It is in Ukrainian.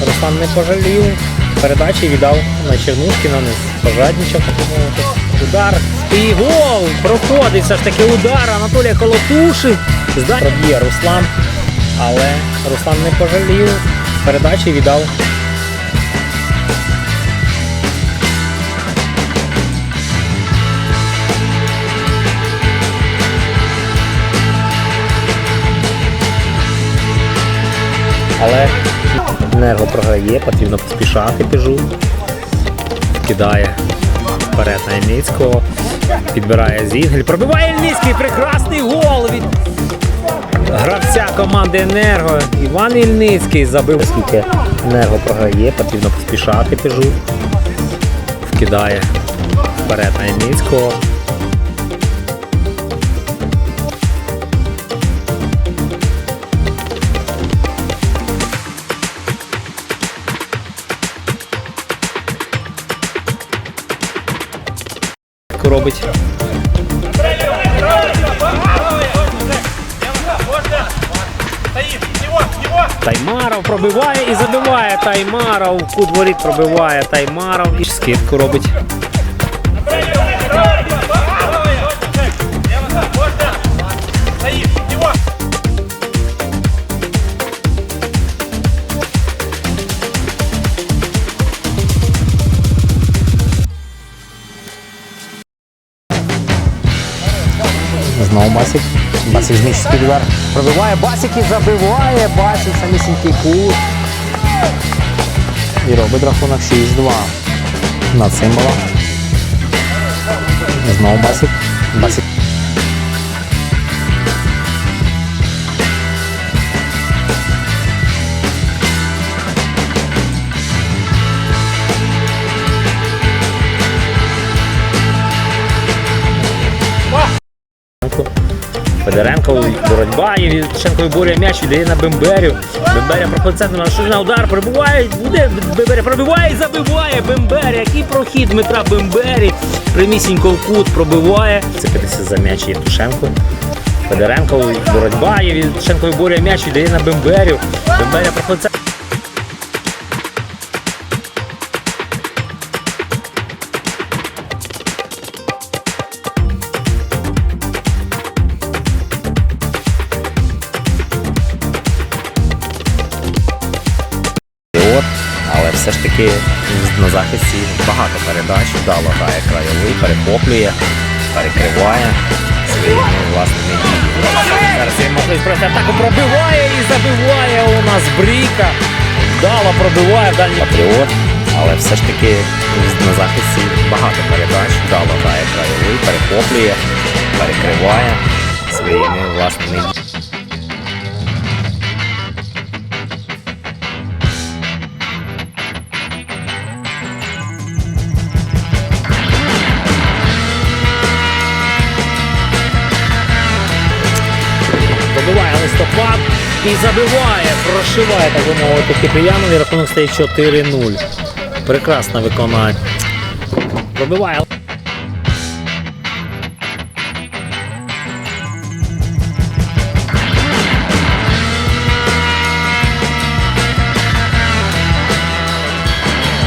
Руслан не пожалів. Передачі віддав на Чернушкіна, не пожадничав, так би. Удар і гол! Проходить все ж таки удар Анатолія Колотуши. Проб'є Руслан, але Руслан не пожалів. Передачі віддав Але Нерго програє, потрібно поспішати біжу. Кидає вперед на. Підбирає Зінгель. Пробиває Ільницький. Прекрасний гол від гравця команди Енерго. Іван Ільницький забив. Скільки Енерго програє, потрібно поспішати біжу. Вкидає вперед на. Робить. Таймаров пробиває і забиває Таймаров. У Кут воріт пробиває Таймаров і скидку робить. Знову Басик. Басик зміщує удар. Пробиває Басик і забиває. Басик самісінький кут. І робить рахунок 6-2. На символом. Знову Басик. Басик. Федоренко, боротьба, і Вітченко виборює м'яч, віддає на Бемберю. Бемберя проходить центр, на на удар, прибуває, буде, Бемберя пробиває і забиває Бемберя. Який прохід Дмитра Бембері. Примісінько в кут пробиває. Цепитися за м'яч Євтушенко. Федоренко, боротьба, і Вітченко виборює м'яч, віддає на Бемберю. Бемберя проходить центр. Все ж таки на захисті багато передач, вдало грає краєвий, перехоплює, перекриває своїми власними діями. Зараз є можливість провести атаку, пробиває і забиває у нас Бріка. Вдало пробиває в дальній патріот, але все ж таки на захисті багато передач, вдало грає краєвий, перехоплює, перекриває своїми власними діями. І забиває, прошиває, так би мовити, Кипріянові. Рахунок стає 4-0. Прекрасно виконання. Пробиває.